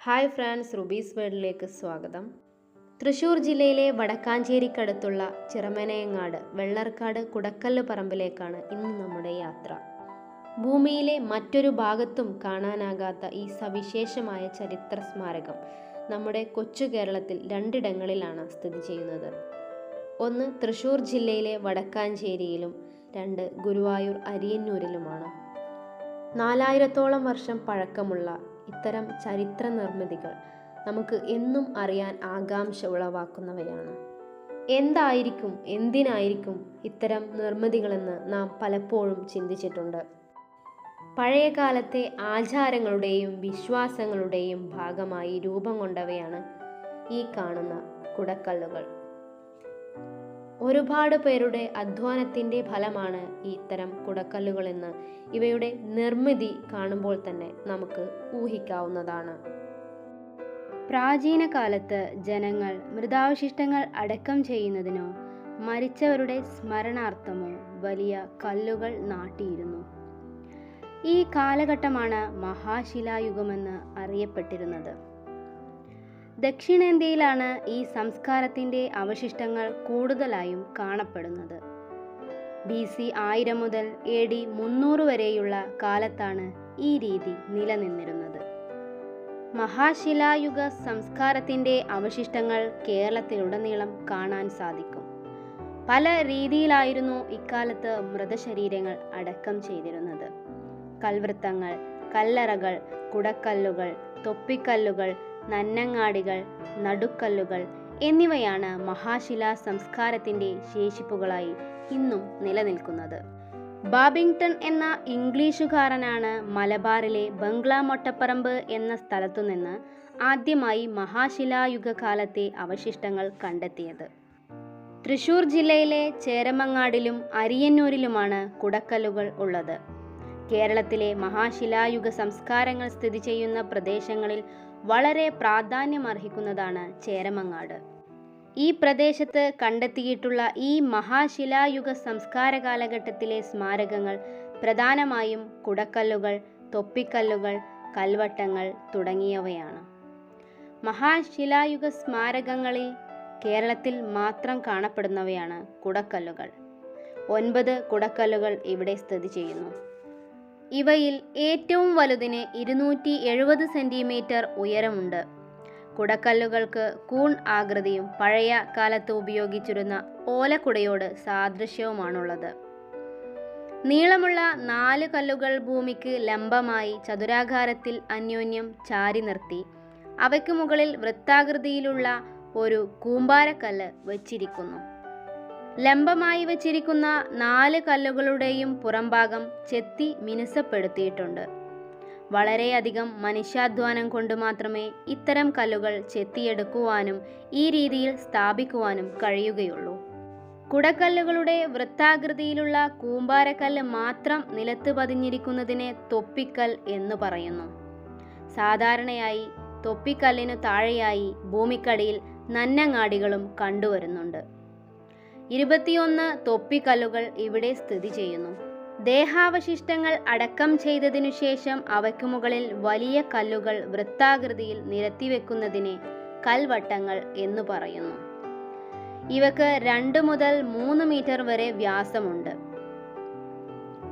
Hi friends rupees വേൾഡിലേക്ക് സ്വാഗതം. തൃശൂർ ജില്ലയിലെ വടക്കാഞ്ചേരിക്കടുത്തുള്ള ചിറമനയങ്ങാട് വെള്ളർക്കാട് കുടക്കല്ല് പറമ്പിലേക്കാണ് ഇന്ന് നമ്മുടെ യാത്ര. ഭൂമിയിലെ മറ്റൊരു ഭാഗത്തും കാണാനാകാത്ത ഈ സവിശേഷമായ ചരിത്ര സ്മാരകം നമ്മുടെ കൊച്ചു കേരളത്തിൽ രണ്ടിടങ്ങളിലാണ് സ്ഥിതി ചെയ്യുന്നത്. ഒന്ന് തൃശൂർ ജില്ലയിലെ വടക്കാഞ്ചേരിയിലും രണ്ട് ഗുരുവായൂർ അരിയന്നൂരിലുമാണ്. നാലായിരത്തോളം വർഷം പഴക്കമുള്ള ഇത്തരം ചരിത്ര നിർമ്മിതികൾ നമുക്ക് എന്നും അറിയാൻ ആകാംക്ഷ ഉളവാക്കുന്നവയാണ്. എന്തായിരിക്കും എന്തിനായിരിക്കും ഇത്തരം നിർമ്മിതികളെന്ന് നാം പലപ്പോഴും ചിന്തിച്ചിട്ടുണ്ട്. പഴയകാലത്തെ ആചാരങ്ങളുടെയും വിശ്വാസങ്ങളുടെയും ഭാഗമായി രൂപം കൊണ്ടവയാണ് ഈ കാണുന്ന കുടക്കല്ലുകൾ. ഒരുപാട് പേരുടെ അധ്വാനത്തിന്റെ ഫലമാണ് ഈ ഇത്തരം കുടക്കല്ലുകളെന്ന് ഇവയുടെ നിർമ്മിതി കാണുമ്പോൾ തന്നെ നമുക്ക് ഊഹിക്കാവുന്നതാണ്. പ്രാചീന കാലത്ത് ജനങ്ങൾ മൃതാവശിഷ്ടങ്ങൾ അടക്കം ചെയ്യുന്നതിനോ മരിച്ചവരുടെ സ്മരണാർത്ഥമോ വലിയ കല്ലുകൾ നാട്ടിയിരുന്നു. ഈ കാലഘട്ടമാണ് മഹാശിലായുഗമെന്ന് അറിയപ്പെട്ടിരുന്നത്. ദക്ഷിണേന്ത്യയിലാണ് ഈ സംസ്കാരത്തിന്റെ അവശിഷ്ടങ്ങൾ കൂടുതലായും കാണപ്പെടുന്നത്. ബി സി ആയിരം മുതൽ എ ഡി മുന്നൂറ് വരെയുള്ള കാലത്താണ് ഈ രീതി നിലനിന്നിരുന്നത്. മഹാശിലായുഗ സംസ്കാരത്തിന്റെ അവശിഷ്ടങ്ങൾ കേരളത്തിലുടനീളം കാണാൻ സാധിക്കും. പല രീതിയിലായിരുന്നു ഇക്കാലത്ത് മൃതശരീരങ്ങൾ അടക്കം ചെയ്തിരുന്നത്. കൽവൃത്തങ്ങൾ കല്ലറകൾ കുടക്കല്ലുകൾ തൊപ്പിക്കല്ലുകൾ നന്നങ്ങാടികൾ നടുക്കല്ലുകൾ എന്നിവയാണ് മഹാശിലാ സംസ്കാരത്തിന്റെ ശേഷിപ്പുകളായി ഇന്നും നിലനിൽക്കുന്നത്. ബാബിങ്ടൺ എന്ന ഇംഗ്ലീഷുകാരനാണ് മലബാറിലെ ബംഗ്ലാമൊട്ടപ്പറമ്പ് എന്ന സ്ഥലത്തുനിന്ന് ആദ്യമായി മഹാശിലായുഗകാലത്തെ അവശിഷ്ടങ്ങൾ കണ്ടെത്തിയത്. തൃശൂർ ജില്ലയിലെ ചേരമങ്ങാടിലും അരിയന്നൂരിലുമാണ് കുടക്കല്ലുകൾ ഉള്ളത്. കേരളത്തിലെ മഹാശിലായുഗ സംസ്കാരങ്ങൾ സ്ഥിതി ചെയ്യുന്ന പ്രദേശങ്ങളിൽ വളരെ പ്രാധാന്യമർഹിക്കുന്നതാണ് ചേരമങ്ങാട്. ഈ പ്രദേശത്ത് കണ്ടെത്തിയിട്ടുള്ള ഈ മഹാശിലായുഗ സംസ്കാര കാലഘട്ടത്തിലെ സ്മാരകങ്ങൾ പ്രധാനമായും കുടക്കല്ലുകൾ തൊപ്പിക്കല്ലുകൾ കൽവട്ടങ്ങൾ തുടങ്ങിയവയാണ്. മഹാശിലായുഗ സ്മാരകങ്ങളിൽ കേരളത്തിൽ മാത്രം കാണപ്പെടുന്നവയാണ് കുടക്കല്ലുകൾ. ഒൻപത് കുടക്കല്ലുകൾ ഇവിടെ സ്ഥിതി ചെയ്യുന്നു. ഇവയിൽ ഏറ്റവും വലുതിന് ഇരുന്നൂറ്റി എഴുപത് സെന്റിമീറ്റർ ഉയരമുണ്ട്. കുടക്കല്ലുകൾക്ക് കൂൺ ആകൃതിയും പഴയ കാലത്ത് ഉപയോഗിച്ചിരുന്ന ഓലക്കുടയോട് സാദൃശ്യവുമാണുള്ളത്. നീളമുള്ള നാല് കല്ലുകൾ ഭൂമിക്ക് ലംബമായി ചതുരാകാരത്തിൽ അന്യോന്യം ചാരി നിർത്തി. അവയ്ക്ക് മുകളിൽ വൃത്താകൃതിയിലുള്ള ഒരു കൂമ്പാരക്കല്ല് വച്ചിരിക്കുന്നു. ലംബമായി വച്ചിരിക്കുന്ന നാല് കല്ലുകളുടെയും പുറംഭാഗം ചെത്തി മിനുസപ്പെടുത്തിയിട്ടുണ്ട്. വളരെയധികം മനുഷ്യാധ്വാനം കൊണ്ട് മാത്രമേ ഇത്തരം കല്ലുകൾ ചെത്തിയെടുക്കുവാനും ഈ രീതിയിൽ സ്ഥാപിക്കുവാനും കഴിയുകയുള്ളൂ. കുടക്കല്ലുകളുടെ വൃത്താകൃതിയിലുള്ള കൂമ്പാരക്കല്ല് മാത്രം നിലത്ത് പതിഞ്ഞിരിക്കുന്നതിനെ തൊപ്പിക്കൽ എന്ന് പറയുന്നു. സാധാരണയായി തൊപ്പിക്കല്ലിനു താഴെയായി ഭൂമിക്കടിയിൽ നന്നങ്ങാടികളും കണ്ടുവരുന്നുണ്ട്. ഇരുപത്തിയൊന്ന് തൊപ്പിക്കല്ലുകൾ ഇവിടെ സ്ഥിതി ചെയ്യുന്നു. ദേഹാവശിഷ്ടങ്ങൾ അടക്കം ചെയ്തതിനു ശേഷം അവയ്ക്ക് മുകളിൽ വലിയ കല്ലുകൾ വൃത്താകൃതിയിൽ നിരത്തിവെക്കുന്നതിനെ കൽവട്ടങ്ങൾ എന്ന് പറയുന്നു. ഇവക്ക് രണ്ട് മുതൽ മൂന്ന് മീറ്റർ വരെ വ്യാസമുണ്ട്.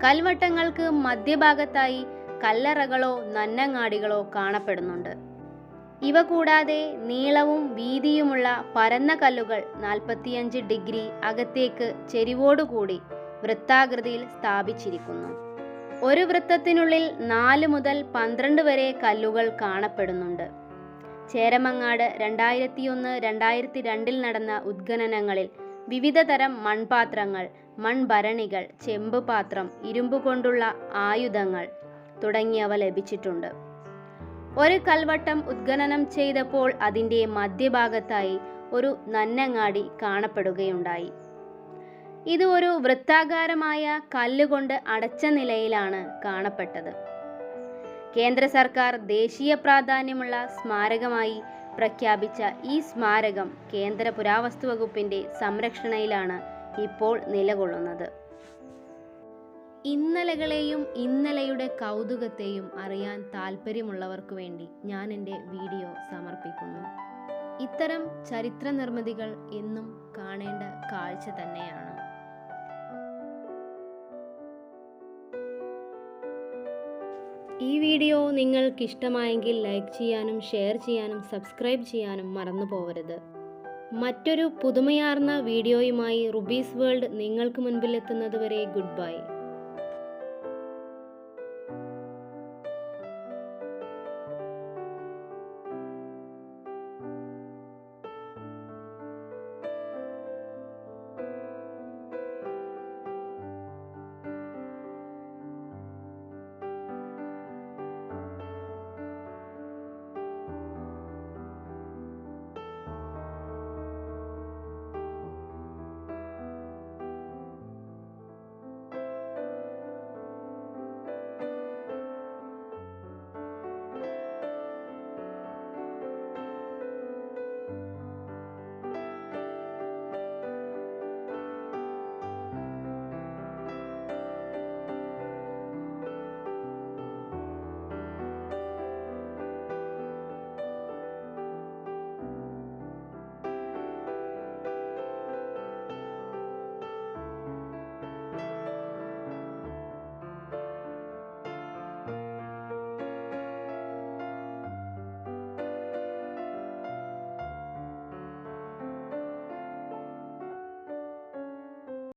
കൽവട്ടങ്ങൾക്ക് മധ്യഭാഗത്തായി കല്ലറകളോ നന്നങ്ങാടികളോ കാണപ്പെടുന്നുണ്ട്. ഇവ കൂടാതെ നീളവും വീതിയുമുള്ള പരന്ന കല്ലുകൾ നാൽപ്പത്തിയഞ്ച് ഡിഗ്രി അകത്തേക്ക് ചെരിവോടുകൂടി വൃത്താകൃതിയിൽ സ്ഥാപിച്ചിരിക്കുന്നു. ഒരു വൃത്തത്തിനുള്ളിൽ നാല് മുതൽ പന്ത്രണ്ട് വരെ കല്ലുകൾ കാണപ്പെടുന്നുണ്ട്. ചേരമങ്ങാട് രണ്ടായിരത്തി ഒന്ന് രണ്ടായിരത്തി രണ്ടിൽ നടന്ന ഉദ്ഖനനങ്ങളിൽ വിവിധ തരം മൺപാത്രങ്ങൾ മൺഭരണികൾ ചെമ്പ് പാത്രം ഇരുമ്പ് കൊണ്ടുള്ള ആയുധങ്ങൾ തുടങ്ങിയവ ലഭിച്ചിട്ടുണ്ട്. ഒരു കൽവട്ടം ഉദ്ഖനനം ചെയ്തപ്പോൾ അതിന്റെ മധ്യഭാഗത്തായി ഒരു നന്നങ്ങാടി കാണപ്പെടുകയുണ്ടായി. ഇത് ഒരു വൃത്താകാരമായ കല്ലുകൊണ്ട് അടച്ച നിലയിലാണ് കാണപ്പെട്ടത്. കേന്ദ്ര സർക്കാർ ദേശീയ പ്രാധാന്യമുള്ള സ്മാരകമായി പ്രഖ്യാപിച്ച ഈ സ്മാരകം കേന്ദ്ര പുരാവസ്തു വകുപ്പിന്റെ സംരക്ഷണയിലാണ് ഇപ്പോൾ നിലകൊള്ളുന്നത്. ഇന്നലകളെയും ഇന്നലെയുടെ കൗതുകത്തെയും അറിയാൻ താല്പര്യമുള്ളവർക്ക് വേണ്ടി ഞാൻ എന്റെ വീഡിയോ സമർപ്പിക്കുന്നു. ഇത്തരം ചരിത്ര നിർമ്മിതികൾ എന്നും കാണേണ്ട കാഴ്ച തന്നെയാണ്. ഈ വീഡിയോ നിങ്ങൾക്കിഷ്ടമായെങ്കിൽ ലൈക്ക് ചെയ്യാനും ഷെയർ ചെയ്യാനും സബ്സ്ക്രൈബ് ചെയ്യാനും മറന്നു പോകരുത് മറ്റൊരു പുതുമയാർന്ന വീഡിയോയുമായി റുബീസ് വേൾഡ് നിങ്ങൾക്ക് മുൻപിലെത്തുന്നതുവരെ ഗുഡ് ബൈ.